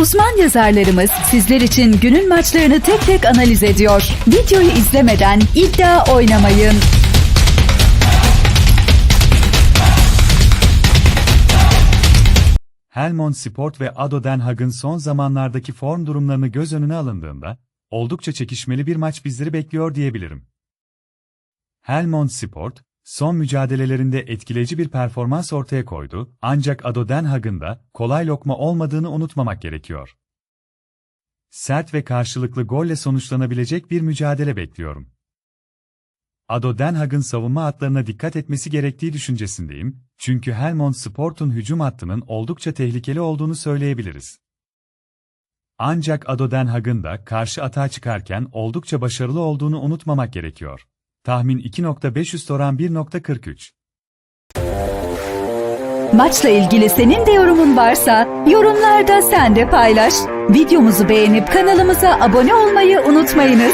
Uzman yazarlarımız sizler için günün maçlarını tek tek analiz ediyor. Videoyu izlemeden iddia oynamayın. Helmond Sport ve Ado Den Haag'ın son zamanlardaki form durumlarını göz önüne alındığında, oldukça çekişmeli bir maç bizleri bekliyor diyebilirim. Helmond Sport, son mücadelelerinde etkileyici bir performans ortaya koydu, ancak Ado Den Haag'ın da kolay lokma olmadığını unutmamak gerekiyor. Sert ve karşılıklı golle sonuçlanabilecek bir mücadele bekliyorum. Ado Den Haag'ın savunma hatlarına dikkat etmesi gerektiği düşüncesindeyim, çünkü Helmond Sport'un hücum hattının oldukça tehlikeli olduğunu söyleyebiliriz. Ancak Ado Den Haag'ın da karşı atağa çıkarken oldukça başarılı olduğunu unutmamak gerekiyor. Tahmin 2.5 oran 1.43. Maçla ilgili senin de yorumun varsa yorumlarda sen de paylaş. Videomuzu beğenip kanalımıza abone olmayı unutmayınız.